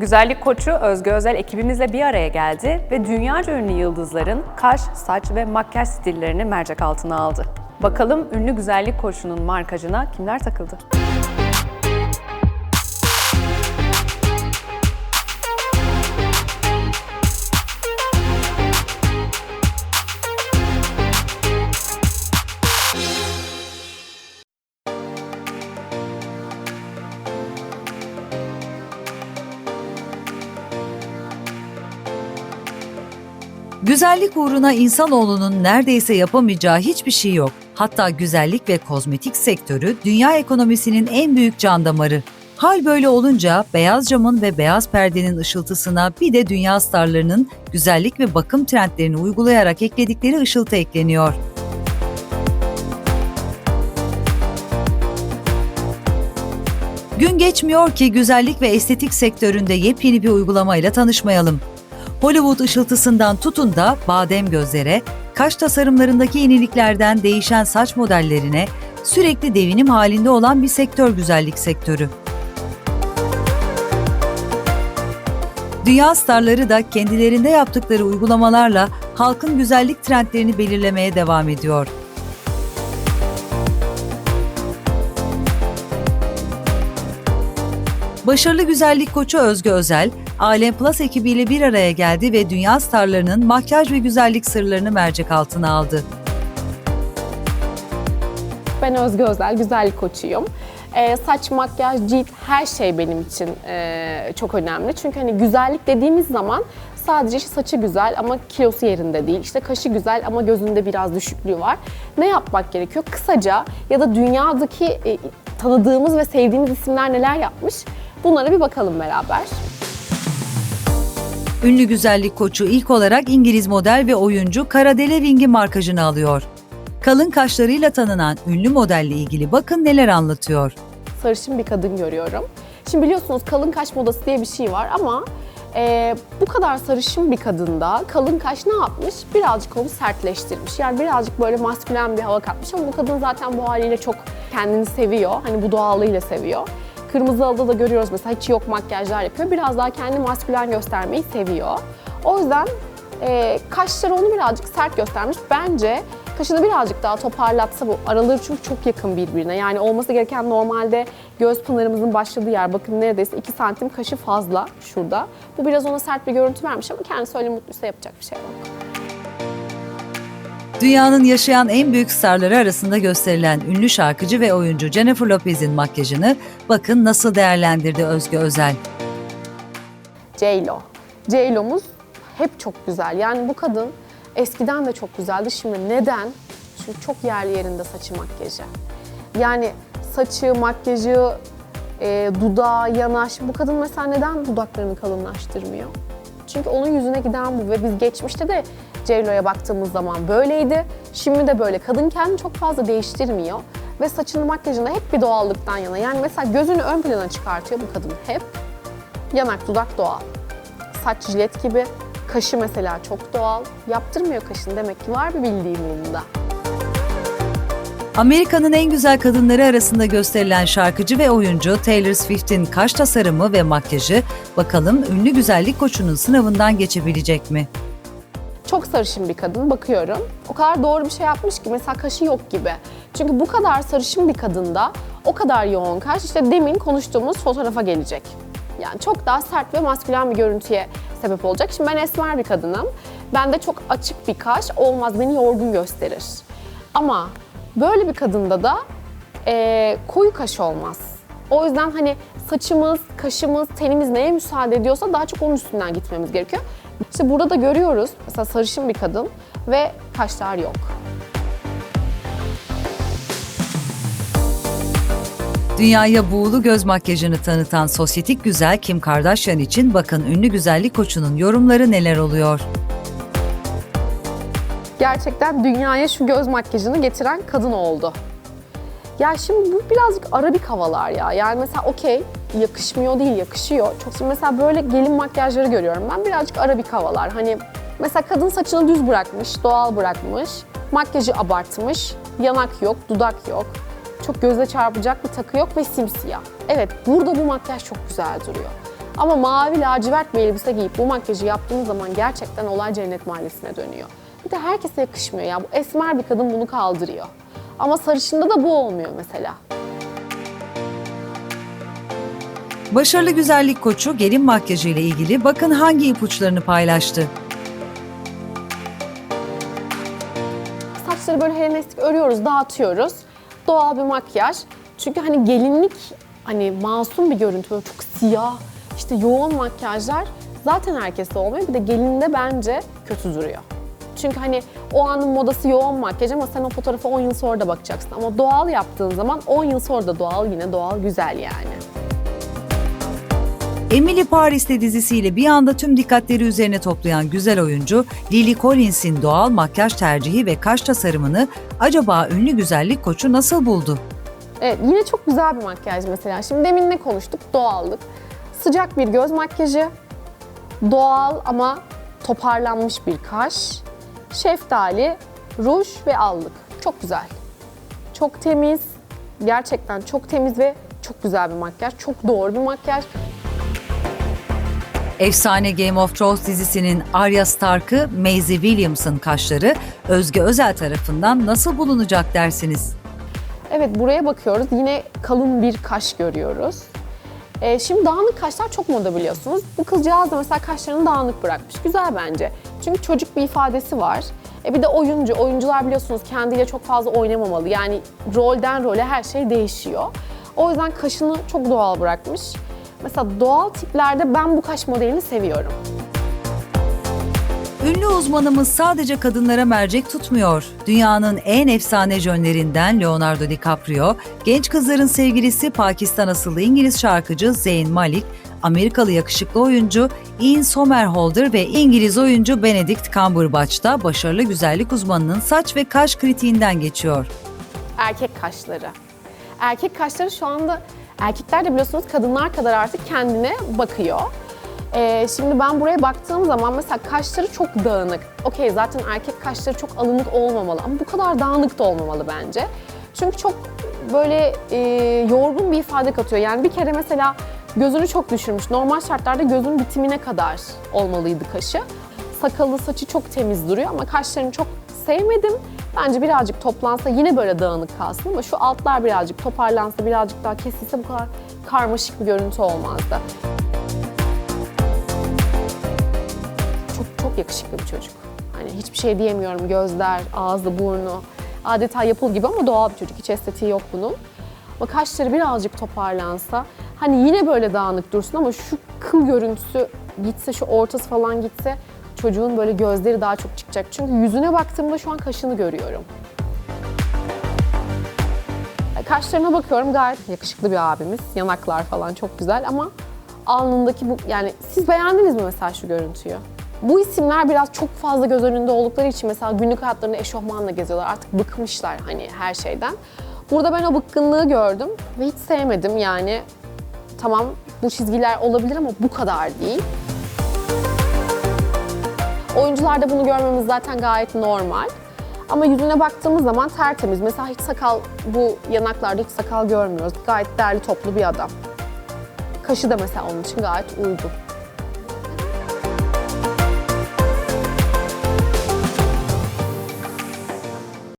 Güzellik koçu Özge Özel ekibimizle bir araya geldi ve dünyaca ünlü yıldızların kaş, saç ve makyaj stillerini mercek altına aldı. Bakalım ünlü güzellik koçunun markajına kimler takıldı? Güzellik uğruna insanoğlunun neredeyse yapamayacağı hiçbir şey yok. Hatta güzellik ve kozmetik sektörü dünya ekonomisinin en büyük can damarı. Hal böyle olunca beyaz camın ve beyaz perdenin ışıltısına bir de dünya starlarının güzellik ve bakım trendlerini uygulayarak ekledikleri ışıltı ekleniyor. Gün geçmiyor ki güzellik ve estetik sektöründe yepyeni bir uygulamayla tanışmayalım. Hollywood ışıltısından tutun da badem gözlere, kaş tasarımlarındaki yeniliklerden değişen saç modellerine sürekli devinim halinde olan bir sektör güzellik sektörü. Dünya starları da kendilerinde yaptıkları uygulamalarla halkın güzellik trendlerini belirlemeye devam ediyor. Başarılı güzellik koçu Özge Özel, Alem Plus ekibiyle bir araya geldi ve dünya starlarının makyaj ve güzellik sırlarını mercek altına aldı. Ben Özge Özel, güzellik koçuyum. Ee, saç, makyaj, cilt her şey benim için e, çok önemli. Çünkü hani güzellik dediğimiz zaman sadece işte saçı güzel ama kilosu yerinde değil. İşte kaşı güzel ama gözünde biraz düşüklüğü var. Ne yapmak gerekiyor? Kısaca ya da dünyadaki e, tanıdığımız ve sevdiğimiz isimler neler yapmış? Bunlara bir bakalım beraber. Ünlü güzellik koçu ilk olarak İngiliz model ve oyuncu Cara Deleving'i markajını alıyor. Kalın kaşlarıyla tanınan ünlü modelle ilgili bakın neler anlatıyor. sarışın bir kadın görüyorum. Şimdi biliyorsunuz kalın kaş modası diye bir şey var ama e, bu kadar sarışın bir kadında kalın kaş ne yapmış? Birazcık onu sertleştirmiş. Yani birazcık böyle maskülen bir hava katmış ama bu kadın zaten bu haliyle çok kendini seviyor. Hani bu doğallığıyla seviyor. Kırmızı halıda da görüyoruz mesela hiç yok makyajlar yapıyor. Biraz daha kendini maskülen göstermeyi seviyor. O yüzden e, kaşları onu birazcık sert göstermiş. Bence kaşını birazcık daha toparlatsa bu araları çünkü çok yakın birbirine. Yani olması gereken normalde göz pınarımızın başladığı yer bakın neredeyse 2 santim kaşı fazla şurada. Bu biraz ona sert bir görüntü vermiş ama kendisi öyle mutluysa yapacak bir şey yok. Dünyanın yaşayan en büyük starları arasında gösterilen ünlü şarkıcı ve oyuncu Jennifer Lopez'in makyajını bakın nasıl değerlendirdi Özge Özel. J-Lo. J-Lo'muz hep çok güzel. Yani bu kadın eskiden de çok güzeldi. Şimdi neden? Çünkü çok yerli yerinde saçı makyajı. Yani saçı, makyajı, e, dudağı, yanaş. Bu kadın mesela neden dudaklarını kalınlaştırmıyor? Çünkü onun yüzüne giden bu ve biz geçmişte de J-Lo'ya baktığımız zaman böyleydi. Şimdi de böyle. Kadın kendini çok fazla değiştirmiyor ve saçını makyajını hep bir doğallıktan yana. Yani mesela gözünü ön plana çıkartıyor bu kadın hep. Yanak, dudak doğal. Saç jilet gibi. Kaşı mesela çok doğal. Yaptırmıyor kaşını demek ki var bir bildiğim bunda. Amerika'nın en güzel kadınları arasında gösterilen şarkıcı ve oyuncu Taylor Swift'in kaş tasarımı ve makyajı bakalım ünlü güzellik koçunun sınavından geçebilecek mi? Sarışın bir kadın bakıyorum. O kadar doğru bir şey yapmış ki mesela kaşı yok gibi. Çünkü bu kadar sarışın bir kadında o kadar yoğun kaş işte demin konuştuğumuz fotoğrafa gelecek. Yani çok daha sert ve maskülen bir görüntüye sebep olacak. Şimdi ben esmer bir kadınım. Bende çok açık bir kaş olmaz, beni yorgun gösterir. Ama böyle bir kadında da eee, koyu kaş olmaz. O yüzden hani saçımız, kaşımız, tenimiz neye müsaade ediyorsa daha çok onun üstünden gitmemiz gerekiyor. İşte burada da görüyoruz mesela sarışın bir kadın ve kaşlar yok. Dünyaya buğulu göz makyajını tanıtan sosyetik güzel Kim Kardashian için bakın ünlü güzellik koçunun yorumları neler oluyor. gerçekten dünyaya şu göz makyajını getiren kadın oldu. Ya şimdi bu birazcık arabik havalar ya. Yani mesela okey yakışmıyor değil yakışıyor. Çok mesela böyle gelin makyajları görüyorum ben birazcık arabik havalar. Hani mesela kadın saçını düz bırakmış, doğal bırakmış, makyajı abartmış, yanak yok, dudak yok. Çok göze çarpacak bir takı yok ve simsiyah. Evet burada bu makyaj çok güzel duruyor. Ama mavi lacivert bir elbise giyip bu makyajı yaptığınız zaman gerçekten olay cennet mahallesine dönüyor. Bir de herkese yakışmıyor ya. Bu esmer bir kadın bunu kaldırıyor. Ama sarışında da bu olmuyor mesela. Başarılı güzellik koçu gelin makyajı ile ilgili bakın hangi ipuçlarını paylaştı. Saçları böyle helenistik örüyoruz, dağıtıyoruz. Doğal bir makyaj. Çünkü hani gelinlik hani masum bir görüntü böyle çok siyah, işte yoğun makyajlar zaten herkeste olmuyor. Bir de gelinde bence kötü duruyor. Çünkü hani o anın modası yoğun makyaj ama sen o fotoğrafa 10 yıl sonra da bakacaksın. Ama doğal yaptığın zaman 10 yıl sonra da doğal yine doğal güzel yani. Emily Paris'te dizisiyle bir anda tüm dikkatleri üzerine toplayan güzel oyuncu Lily Collins'in doğal makyaj tercihi ve kaş tasarımını acaba ünlü güzellik koçu nasıl buldu? Evet, yine çok güzel bir makyaj mesela. Şimdi demin ne konuştuk? Doğallık. Sıcak bir göz makyajı, doğal ama toparlanmış bir kaş, şeftali, ruj ve allık. Çok güzel. Çok temiz, gerçekten çok temiz ve çok güzel bir makyaj. Çok doğru bir makyaj. Efsane Game of Thrones dizisinin Arya Stark'ı Maisie Williams'ın kaşları Özge Özel tarafından nasıl bulunacak dersiniz? Evet buraya bakıyoruz. Yine kalın bir kaş görüyoruz. Ee, şimdi dağınık kaşlar çok moda biliyorsunuz. Bu kızcağız da mesela kaşlarını dağınık bırakmış. Güzel bence. Çünkü çocuk bir ifadesi var. E bir de oyuncu. Oyuncular biliyorsunuz kendiyle çok fazla oynamamalı. Yani rolden role her şey değişiyor. O yüzden kaşını çok doğal bırakmış. Mesela doğal tiplerde ben bu kaş modelini seviyorum. Ünlü uzmanımız sadece kadınlara mercek tutmuyor. Dünyanın en efsane jönlerinden Leonardo DiCaprio, genç kızların sevgilisi Pakistan asıllı İngiliz şarkıcı Zayn Malik, Amerikalı yakışıklı oyuncu Ian Somerhalder ve İngiliz oyuncu Benedict Cumberbatch da başarılı güzellik uzmanının saç ve kaş kritiğinden geçiyor. erkek kaşları. Erkek kaşları şu anda erkekler de biliyorsunuz kadınlar kadar artık kendine bakıyor. Ee, şimdi ben buraya baktığım zaman mesela kaşları çok dağınık. Okey zaten erkek kaşları çok alınık olmamalı ama bu kadar dağınık da olmamalı bence. Çünkü çok böyle e, yorgun bir ifade katıyor. Yani bir kere mesela gözünü çok düşürmüş. Normal şartlarda gözün bitimine kadar olmalıydı kaşı. Sakalı, saçı çok temiz duruyor ama kaşlarını çok sevmedim. Bence birazcık toplansa yine böyle dağınık kalsın ama şu altlar birazcık toparlansa, birazcık daha kesilse bu kadar karmaşık bir görüntü olmazdı. Çok çok yakışıklı bir çocuk. Hani hiçbir şey diyemiyorum. Gözler, ağzı, burnu adeta yapıl gibi ama doğal bir çocuk. Hiç estetiği yok bunun. Ama kaşları birazcık toparlansa, hani yine böyle dağınık dursun ama şu kıl görüntüsü gitse, şu ortası falan gitse çocuğun böyle gözleri daha çok çıkacak. Çünkü yüzüne baktığımda şu an kaşını görüyorum. Kaşlarına bakıyorum gayet yakışıklı bir abimiz. Yanaklar falan çok güzel ama alnındaki bu yani siz beğendiniz mi mesela şu görüntüyü? Bu isimler biraz çok fazla göz önünde oldukları için mesela günlük hayatlarında eşofmanla geziyorlar. Artık bıkmışlar hani her şeyden. Burada ben o bıkkınlığı gördüm ve hiç sevmedim yani. Tamam bu çizgiler olabilir ama bu kadar değil. Oyuncularda bunu görmemiz zaten gayet normal. Ama yüzüne baktığımız zaman tertemiz. Mesela hiç sakal, bu yanaklarda hiç sakal görmüyoruz. Gayet derli toplu bir adam. Kaşı da mesela onun için gayet uygun.